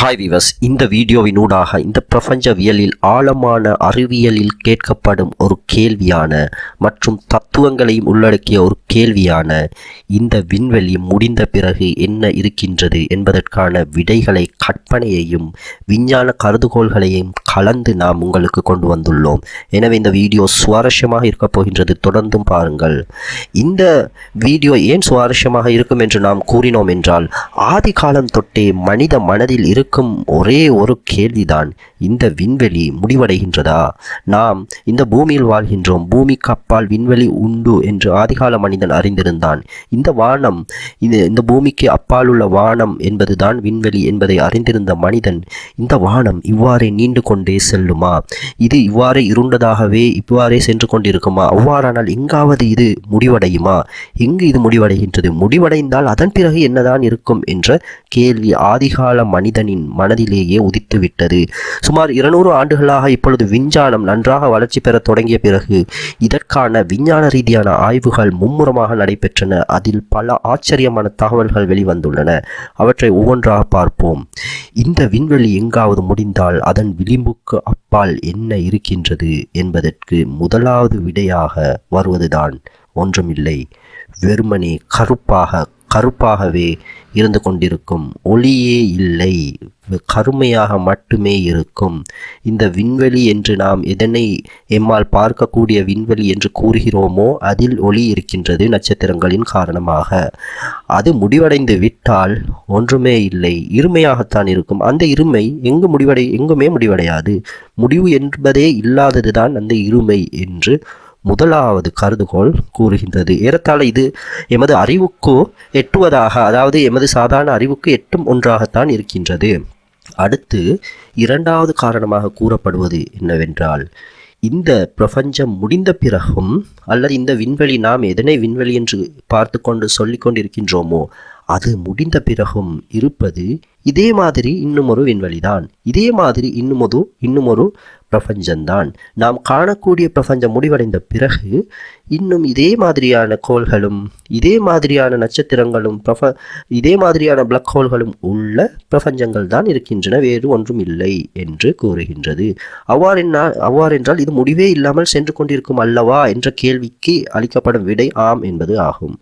Hi விவஸ் இந்த வீடியோவினூடாக இந்த பிரபஞ்சவியலில் ஆழமான அறிவியலில் கேட்கப்படும் ஒரு கேள்வியான மற்றும் தத்துவங்களையும் உள்ளடக்கிய ஒரு கேள்வியான இந்த விண்வெளி முடிந்த பிறகு என்ன இருக்கின்றது என்பதற்கான விடைகளை கற்பனையையும் விஞ்ஞான கருதுகோள்களையும் கலந்து நாம் உங்களுக்கு கொண்டு வந்துள்ளோம். எனவே இந்த வீடியோ சுவாரஸ்யமாக இருக்கப் போகின்றது. தொடர்ந்தும் பாருங்கள். இந்த வீடியோ ஏன் சுவாரஸ்யமாக இருக்கும் என்று நாம் கூறினோம் என்றால் ஆதி காலம் தொட்டே மனித மனதில் இருக்கும் ஒரே ஒரு கேள்விதான் இந்த விண்வெளி முடிவடைகின்றதா? நாம் இந்த பூமியில் வாழ்கின்றோம் பூமிக்கு அப்பால் விண்வெளி உண்டு என்று ஆதிகால மனிதன் அறிந்திருந்தான். இந்த வானம் இது இந்த பூமிக்கு அப்பால் உள்ள வானம் என்பதுதான் விண்வெளி என்பதை அறிந்திருந்த மனிதன் இந்த வானம் இவ்வாறே நீண்டு கொண்டே செல்லுமா? இது இவ்வாறே இருண்டதாகவே இவ்வாறே சென்று கொண்டிருக்குமா? அவ்வாறானால் எங்காவது இது முடிவடையுமா? எங்கு இது முடிவடைகின்றது? முடிவடைந்தால் அதன் பிறகு என்னதான் இருக்கும் என்ற கேள்வி ஆதிகால மனிதனின் மனதிலேயே உதித்துவிட்டது. சுமார் இருநூறு ஆண்டுகளாக இப்பொழுது விஞ்ஞானம் நன்றாக வளர்ச்சி பெற தொடங்கிய பிறகு இதற்கான விஞ்ஞான ரீதியான ஆய்வுகள் மும்முரமாக நடைபெற்றன. அதில் பல ஆச்சரியமான தகவல்கள் வெளிவந்துள்ளன. அவற்றை ஒவ்வொன்றாக பார்ப்போம். இந்த விண்வெளி எங்காவது முடிந்தால் அதன் விளிம்புக்கு அப்பால் என்ன இருக்கின்றது என்பதற்கு முதலாவது விடையாக வருவதுதான் ஒன்றுமில்லை. வெறுமனே கருப்பாக கருப்பாகவே இருந்து கொண்டிருக்கும். ஒளியே இல்லை. கருமையாக மட்டுமே இருக்கும். இந்த விண்வெளி என்று நாம் எதனை எம்மால் பார்க்கக்கூடிய விண்வெளி என்று கூறுகிறோமோ அதில் ஒளி இருக்கின்றது நட்சத்திரங்களின் காரணமாக. அது முடிவடைந்து விட்டால் ஒன்றுமே இல்லை. இருமையாகத்தான் இருக்கும். அந்த இருமை எங்கு முடிவடை எங்குமே முடிவடையாது. முடிவு என்பதே இல்லாததுதான் அந்த இருமை என்று முதலாவது கருதுகோள் கூறுகின்றது. ஏறத்தாழ இது எமது அறிவுக்கு எட்டுவதாக அதாவது எமது சாதாரண அறிவுக்கு எட்டும் ஒன்றாகத்தான் இருக்கின்றது. அடுத்து இரண்டாவது காரணமாக கூறப்படுவது என்னவென்றால் இந்த பிரபஞ்சம் முடிந்த பிறகும் அல்லது இந்த விண்வெளி நாம் எதனை விண்வெளி என்று பார்த்து கொண்டு சொல்லி கொண்டிருக்கின்றோமோ அது முடிந்த பிறகும் இருப்பது இதே மாதிரி இன்னும் ஒரு விண்வெளிதான். இதே மாதிரி இன்னும் ஒரு இன்னும் ஒரு பிரபஞ்சம்தான் நாம் காணக்கூடிய பிரபஞ்சம் முடிவடைந்த பிறகு இன்னும் இதே மாதிரியான கோள்களும் இதே மாதிரியான நட்சத்திரங்களும் பிரப இதே மாதிரியான பிளக் ஹோல்களும் உள்ள பிரபஞ்சங்கள் தான் இருக்கின்றன. வேறு ஒன்றும் இல்லை என்று கூறுகின்றது. அவ்வாறென்னா அவ்வாறென்றால் இது முடிவே இல்லாமல் சென்று கொண்டிருக்கும் அல்லவா என்ற கேள்விக்கு அளிக்கப்படும் விடை ஆம் என்பது ஆகும்.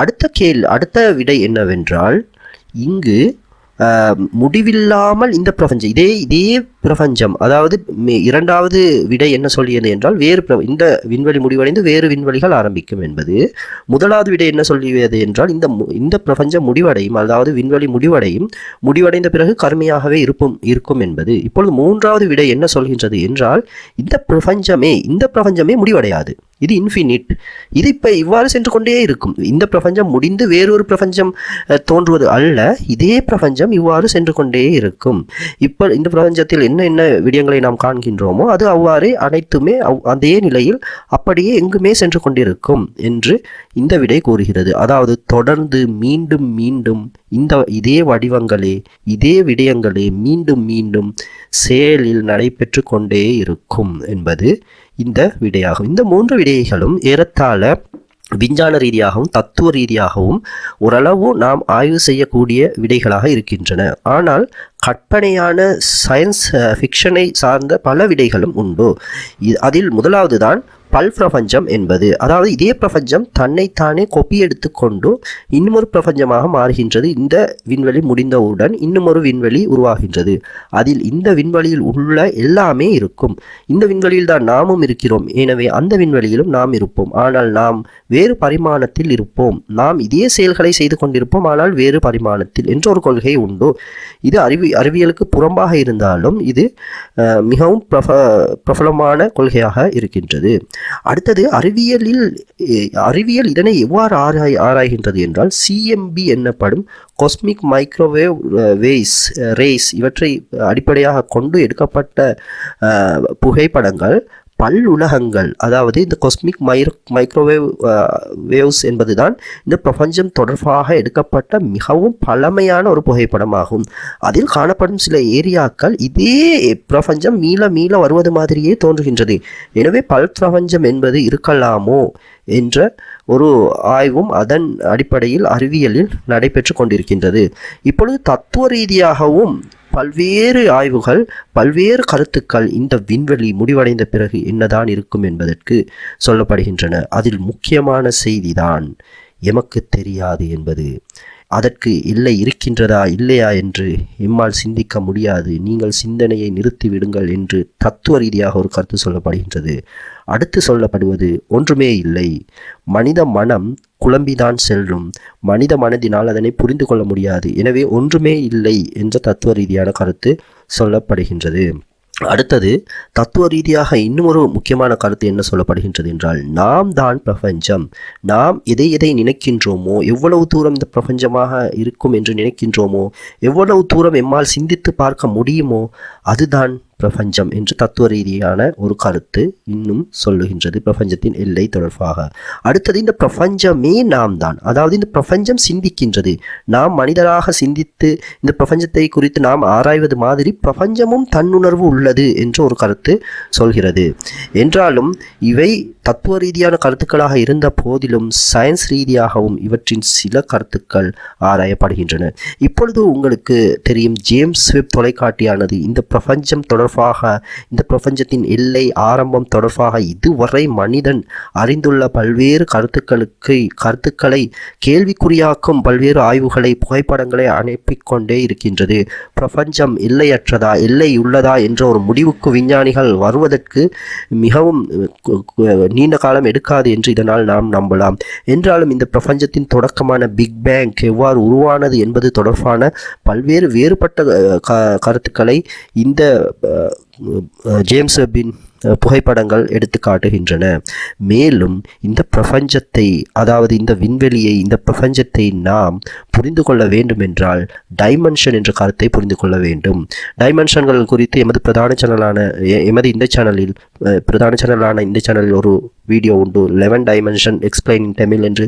அடுத்த கேள் அடுத்த விடை என்னவென்றால் இங்கு முடிவில்லாமல் இந்த பிரபஞ்சம் இதே இதே பிரபஞ்சம். அதாவது இரண்டாவது விடை என்ன சொல்லியது என்றால் வேறு இந்த விண்வெளி முடிவடைந்து வேறு விண்வெளிகள் ஆரம்பிக்கும் என்பது. முதலாவது விடை என்ன சொல்லியது என்றால் இந்த இந்த பிரபஞ்சம் முடிவடையும் அதாவது விண்வெளி முடிவடையும் முடிவடைந்த பிறகு கருமையாகவே இருப்பும் இருக்கும் என்பது. இப்பொழுது மூன்றாவது விடை என்ன சொல்கின்றது என்றால் இந்த பிரபஞ்சமே இந்த பிரபஞ்சமே முடிவடையாது. இது இன்ஃபினிட் இது இப்போ இவ்வாறு சென்று கொண்டே இருக்கும். இந்த பிரபஞ்சம் முடிந்து வேறொரு பிரபஞ்சம் தோன்றுவது அல்ல. இதே பிரபஞ்சம் இவ்வாறு சென்று கொண்டே இருக்கும். இப்போ இந்த பிரபஞ்சத்தில் என்ன என்ன விடயங்களை நாம் காண்கின்றோமோ அது அவ்வாறே அனைத்துமே அதே நிலையில் அப்படியே எங்குமே சென்று கொண்டிருக்கும் என்று இந்த விடை கூறுகிறது. அதாவது தொடர்ந்து மீண்டும் மீண்டும் இந்த இதே வடிவங்களே இதே விடயங்களே மீண்டும் மீண்டும் செயலில் நடைபெற்று கொண்டே இருக்கும் என்பது இந்த விடையாகும். இந்த மூன்று விடைகளும் ஏறத்தாழ விஞ்ஞான ரீதியாகவும் தத்துவ ரீதியாகவும் ஓரளவு நாம் ஆய்வு செய்யக்கூடிய விடைகளாக இருக்கின்றன. ஆனால் கற்பனையான சயின்ஸ் ஃபிக்ஷனை சார்ந்த பல விடைகளும் உண்டு. அதில் முதலாவது தான் பல் பிரபஞ்சம் என்பது. அதாவது இதே பிரபஞ்சம் தன்னைத்தானே கொப்பி எடுத்துக்கொண்டு இன்னுமொரு பிரபஞ்சமாக மாறுகின்றது. இந்த விண்வெளி முடிந்தவுடன் இன்னுமொரு விண்வெளி உருவாகின்றது. அதில் இந்த விண்வெளியில் உள்ள எல்லாமே இருக்கும். இந்த விண்வெளியில் தான் நாமும் இருக்கிறோம். எனவே அந்த விண்வெளியிலும் நாம் இருப்போம். ஆனால் நாம் வேறு பரிமாணத்தில் இருப்போம். நாம் இதே செயல்களை செய்து கொண்டிருப்போம். ஆனால் வேறு பரிமாணத்தில் என்ற ஒரு கொள்கை உண்டு. இது அறிவி அறிவியலுக்கு புறம்பாக இருந்தாலும் இது மிகவும் பிரப பிரபலமான கொள்கையாக இருக்கின்றது. அடுத்தது அறிவியலில் அறிவியல் இதனை எவ்வாறு ஆராய் ஆராய்கின்றது என்றால் சிஎம்பி என்னப்படும் காஸ்மிக் மைக்ரோவேவ் வேஸ் ரேஸ் இவற்றை அடிப்படையாக கொண்டு எடுக்கப்பட்ட புகைப்படங்கள். பல் உலகங்கள் அதாவது இந்த கொஸ்மிக் மைரோ மைக்ரோவேவ் வேவ்ஸ் என்பதுதான் இந்த பிரபஞ்சம் தொடர்பாக எடுக்கப்பட்ட மிகவும் பழமையான ஒரு புகைப்படமாகும். அதில் காணப்படும் சில ஏரியாக்கள் இதே பிரபஞ்சம் மீள மீள வருவது மாதிரியே தோன்றுகின்றது. எனவே பல் பிரபஞ்சம் என்பது இருக்கலாமோ என்ற ஒரு ஆய்வும் அதன் அடிப்படையில் அறிவியலில் நடைபெற்று கொண்டிருக்கின்றது. இப்பொழுது தத்துவ ரீதியாகவும் பல்வேறு ஆய்வுகள் பல்வேறு கருத்துக்கள் இந்த விண்வெளி முடிவடைந்த பிறகு என்னதான் இருக்கும் என்பதற்கு சொல்லப்படுகின்றன. அதில் முக்கியமான செய்திதான் எமக்கு தெரியாது என்பது. அதற்கு இல்லை இருக்கின்றதா இல்லையா என்று எம்மால் சிந்திக்க முடியாது. நீங்கள் சிந்தனையை நிறுத்தி விடுங்கள் என்று தத்துவ ரீதியாக ஒரு கருத்து சொல்லப்படுகின்றது. அடுத்து சொல்லப்படுவது ஒன்றுமே இல்லை. மனித மனம் குழம்பிதான் செல்லும். மனித மனதினால் அதனை புரிந்து கொள்ள முடியாது. எனவே ஒன்றுமே இல்லை என்ற தத்துவ ரீதியான கருத்து சொல்லப்படுகின்றது. அடுத்தது தத்துவ ரீதியாக இன்னும் ஒரு முக்கியமான கருத்து என்ன சொல்லப்படுகின்றது என்றால் நாம் தான் பிரபஞ்சம். நாம் எதை எதை நினைக்கின்றோமோ எவ்வளவு தூரம் இந்த பிரபஞ்சமாக இருக்கும் என்று நினைக்கின்றோமோ எவ்வளவு தூரம் எம்மால் சிந்தித்து பார்க்க முடியுமோ அதுதான் பிரபஞ்சம் என்று தத்துவ ரீதியான ஒரு கருத்து இன்னும் சொல்லுகின்றது. பிரபஞ்சத்தின் எல்லை தொடர்பாக. அடுத்தது இந்த பிரபஞ்சமே நாம் தான் அதாவது இந்த பிரபஞ்சம் சிந்திக்கின்றது. நாம் மனிதராக சிந்தித்து இந்த பிரபஞ்சத்தை குறித்து நாம் ஆராய்வது மாதிரி பிரபஞ்சமும் தன்னுணர்வு உள்ளது என்று ஒரு கருத்து சொல்கிறது. என்றாலும் இவை தத்துவ ரீதியான கருத்துக்களாக இருந்த போதிலும் சயின்ஸ் ரீதியாகவும் இவற்றின் சில கருத்துக்கள் ஆராயப்படுகின்றன. இப்பொழுது உங்களுக்கு தெரியும் ஜேம்ஸ் வெப் தொலைக்காட்டியானது இந்த பிரபஞ்சம் தொடர்பாக இந்த பிரபஞ்சத்தின் எல்லை ஆரம்பம் தொடர்பாக இதுவரை மனிதன் அறிந்துள்ள பல்வேறு கருத்துக்களுக்கு கருத்துக்களை கேள்விக்குறியாக்கும் பல்வேறு ஆய்வுகளை புகைப்படங்களை அனுப்பிக்கொண்டே இருக்கின்றது. பிரபஞ்சம் எல்லையற்றதா எல்லை உள்ளதா என்ற ஒரு முடிவுக்கு விஞ்ஞானிகள் வருவதற்கு மிகவும் நீண்ட காலம் எடுக்காது என்று இதனால் நாம் நம்பலாம். என்றாலும் இந்த பிரபஞ்சத்தின் தொடக்கமான பிக் பேங் எவ்வாறு உருவானது என்பது தொடர்பான பல்வேறு வேறுபட்ட க- கருத்துக்களை இந்த ஜேம்ஸ் வெப்பின் புகைப்படங்கள் எடுத்து காட்டுகின்றன. மேலும் இந்த பிரபஞ்சத்தை அதாவது இந்த விண்வெளியை இந்த பிரபஞ்சத்தை நாம் புரிந்து கொள்ள வேண்டும் என்றால் டைமென்ஷன் என்ற கருத்தை புரிந்து கொள்ள வேண்டும். டைமென்ஷன்கள் குறித்து எமது பிரதான சேனலான எமது இந்த சேனலில் பிரதான சேனலான இந்த சேனலில் ஒரு வீடியோ உண்டு லெவன் டைமென்ஷன் எக்ஸ்பிளைன் தமிழ் என்று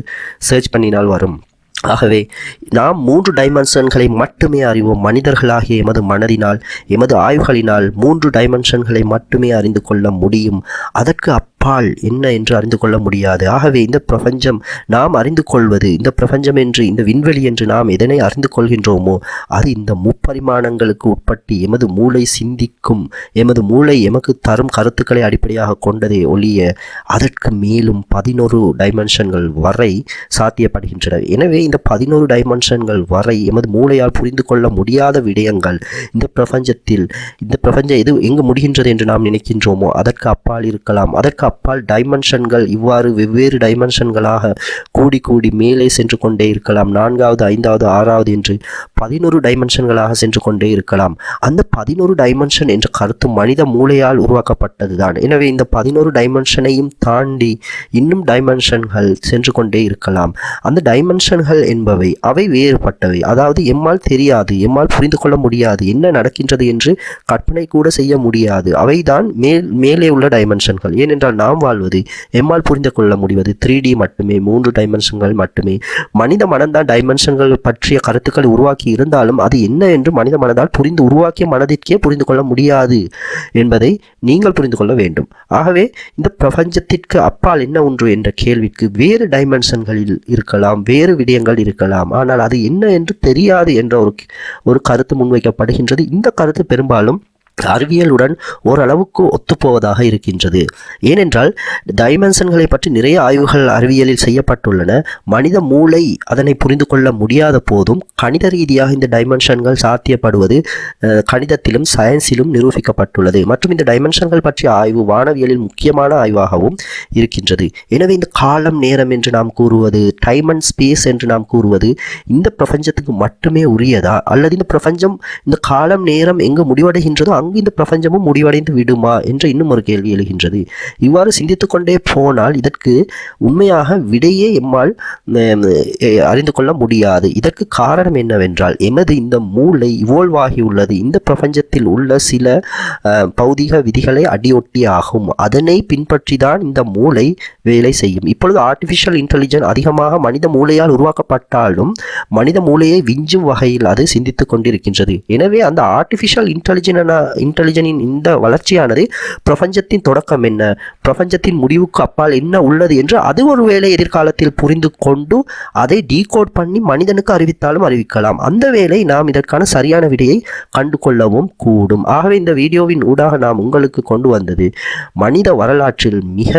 சர்ச் பண்ணினால் வரும். ஆகவே நாம் மூன்று டைமென்ஷன்களை மட்டுமே அறிவோம். மனிதர்களாகிய எமது மனதினால் எமது ஆய்வுகளினால் மூன்று டைமென்ஷன்களை மட்டுமே அறிந்து கொள்ள முடியும். அதற்கு அப்பால் என்ன என்று அறிந்து கொள்ள முடியாது. ஆகவே இந்த பிரபஞ்சம் நாம் அறிந்து கொள்வது இந்த பிரபஞ்சம் என்று இந்த விண்வெளி என்று நாம் எதனை அறிந்து கொள்கின்றோமோ அது இந்த முப்பரிமாணங்களுக்கு உட்பட்டு எமது மூளை சிந்திக்கும் எமது மூளை எமக்கு தரும் கருத்துக்களை அடிப்படையாக கொண்டதே ஒழிய அதற்கு மேலும் பதினோரு டைமென்ஷன்கள் வரை சாத்தியப்படுகின்றன. எனவே இந்த பதினோரு டைமென்ஷன்கள் வரை எமது மூளையால் புரிந்து கொள்ள முடியாத விடயங்கள் இந்த பிரபஞ்சத்தில் இந்த பிரபஞ்சம் எது எங்கு முடிகின்றது என்று நாம் நினைக்கின்றோமோ அதற்கு அப்பால் இருக்கலாம். அதற்கு அப்பால் டைமென்ஷன்கள் இவ்வாறு வெவ்வேறு டைமென்ஷன்களாக கூடி கூடி மேலே சென்று கொண்டே இருக்கலாம். நான்காவது ஐந்தாவது ஆறாவது என்று பதினோரு டைமென்ஷன்களாக சென்று கொண்டே இருக்கலாம். அந்த பதினோரு டைமென்ஷன் என்ற கருத்து மனித மூளையால் உருவாக்கப்பட்டதுதான். எனவே இந்த பதினோரு டைமென்ஷனையும் தாண்டி இன்னும் டைமென்ஷன்கள் சென்று கொண்டே இருக்கலாம். அந்த டைமென்ஷன்கள் என்பவை அவை வேறுபட்டவை. அதாவது எம்மால் தெரியாது எம்மால் புரிந்து கொள்ள முடியாது என்ன நடக்கின்றது என்று கற்பனை கூட செய்ய முடியாது. அவைதான் மேல் மேலே உள்ள டைமென்ஷன்கள் ஏனென்றால் நாம் வாழ்வது எம்மால் புரிந்து கொள்ள முடிவது த்ரீ டி மட்டுமே மூன்று டைமென்ஷன்கள் மட்டுமே. மனித மனம்தான் டைமென்ஷன்கள் பற்றிய கருத்துக்களை உருவாக்கி இருந்தாலும் அது என்ன என்று மனித மனதால் புரிந்து உருவாக்கிய மனதிற்கே புரிந்து கொள்ள முடியாது என்பதை நீங்கள் புரிந்து கொள்ள வேண்டும். ஆகவே இந்த பிரபஞ்சத்திற்கு அப்பால் என்ன ஒன்று என்ற கேள்விக்கு வேறு டைமென்ஷன்களில் இருக்கலாம் வேறு விடயங்கள் இருக்கலாம். ஆனால் அது என்ன என்று தெரியாது என்ற ஒரு ஒரு கருத்து முன்வைக்கப்படுகின்றது. இந்த கருத்து பெரும்பாலும் அறிவியலுடன் ஓரளவுக்கு ஒத்துப்போவதாக இருக்கின்றது. ஏனென்றால் டைமென்ஷன்களை பற்றி நிறைய ஆய்வுகள் அறிவியலில் செய்யப்பட்டுள்ளன. மனித மூளை அதனை புரிந்து கொள்ள முடியாத போதும் கணித ரீதியாக இந்த டைமென்ஷன்கள் சாத்தியப்படுவது கணிதத்திலும் சயின்ஸிலும் நிரூபிக்கப்பட்டுள்ளது. மற்றும் இந்த டைமென்ஷன்கள் பற்றிய ஆய்வு வானவியலில் முக்கியமான ஆய்வாகவும் இருக்கின்றது. எனவே இந்த காலம் நேரம் என்று நாம் கூறுவது டைம் அண்ட் ஸ்பேஸ் என்று நாம் கூறுவது இந்த பிரபஞ்சத்துக்கு மட்டுமே உரியதா? அல்லது இந்த பிரபஞ்சம் இந்த காலம் நேரம் எங்கு முடிவடைகின்றதோ அங்கு இந்த பிரபஞ்சமும் முடிவடைந்து விடுமா என்ற இன்னும் ஒரு கேள்வி எழுகின்றது. இவ்வாறு சிந்தித்து கொண்டே போனால் இதற்கு உண்மையாக விடையே எம்மால் அறிந்து கொள்ள முடியாது. இதற்கு காரணம் என்னவென்றால் எமது இந்த மூளை இவோல்வ் ஆகியுள்ளது இந்த பிரபஞ்சத்தில் உள்ள சில பௌதிக விதிகளை அடியொட்டி ஆகும். அதனை பின்பற்றி தான் இந்த மூளை வேலை செய்யும். இப்பொழுது ஆர்டிஃபிஷியல் இன்டெலிஜென்ஸ் அதிகமாக மனித மூளையால் உருவாக்கப்பட்டாலும் மனித மூளையை விஞ்சும் வகையில் அது சிந்தித்துக் கொண்டிருக்கின்றது. எனவே அந்த ஆர்டிஃபிஷியல் இன்டெலிஜென்ட் இன்டெலிஜென்டின் இந்த வளர்ச்சியானது பிரபஞ்சத்தின் தொடக்கம் என்ன? பிரபஞ்சத்தின் முடிவுக்கு அப்பால் என்ன உள்ளது என்று அது ஒருவேளை எதிர்காலத்தில் புரிந்து கொண்டு அதை டீகோட் பண்ணி மனிதனுக்கு அறிவித்தாலும் அறிவிக்கலாம். அந்த வேளை நாம் இதற்கான சரியான விடையை கண்டு கொள்ளவும் கூடும். ஆகவே இந்த வீடியோவின் ஊடாக நாம் உங்களுக்கு கொண்டு வந்தது மனித வரலாற்றில் மிக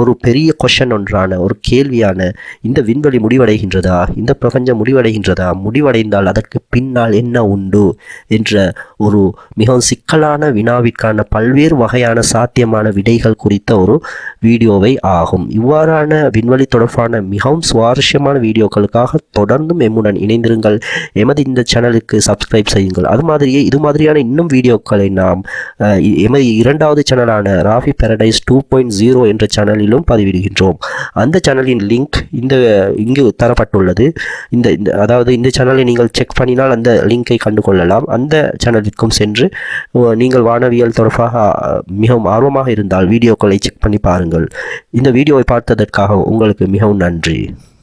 ஒரு பெரிய கொஷன் ஒன்றான ஒரு கேள்வியான இந்த விண்வெளி முடிவடைகின்றதா? இந்த பிரபஞ்சம் முடிவடைகின்றதா? முடிவடைந்தால் அதற்கு பின்னால் என்ன உண்டு? என்ற ஒரு மிகவும் சிக்கலான வினாவிற்கான பல்வேறு வகையான சாத்தியமான விடைகள் குறித்த ஒரு வீடியோவை ஆகும். இவ்வாறான விண்வெளி தொடர்பான மிகவும் சுவாரஸ்யமான வீடியோக்களுக்காக தொடர்ந்தும் எம்முடன் இணைந்திருங்கள். எமது இந்த சேனலுக்கு சப்ஸ்கிரைப் செய்யுங்கள். அது மாதிரியே இது மாதிரியான இன்னும் வீடியோக்களை நாம் எமது இரண்டாவது சேனலான Rafi Paradise two point zero என்ற சேனலிலும் பதிவிடுகின்றோம். அந்த சேனலின் லிங்க் இந்த இங்கு தரப்பட்டுள்ளது. இந்த இந்த அதாவது இந்த சேனலை நீங்கள் செக் பண்ணினால் அந்த லிங்கை கண்டு கொள்ளலாம் அந்த சேனலுக்கும் சென்று நீங்கள் வானவியல் தொடர்பாக அஹ், மிகவும் ஆர்வமாக இருந்தால் வீடியோக்களை செக் பண்ணி பாருங்கள். இந்த வீடியோவை பார்த்ததற்காக உங்களுக்கு மிகவும் நன்றி.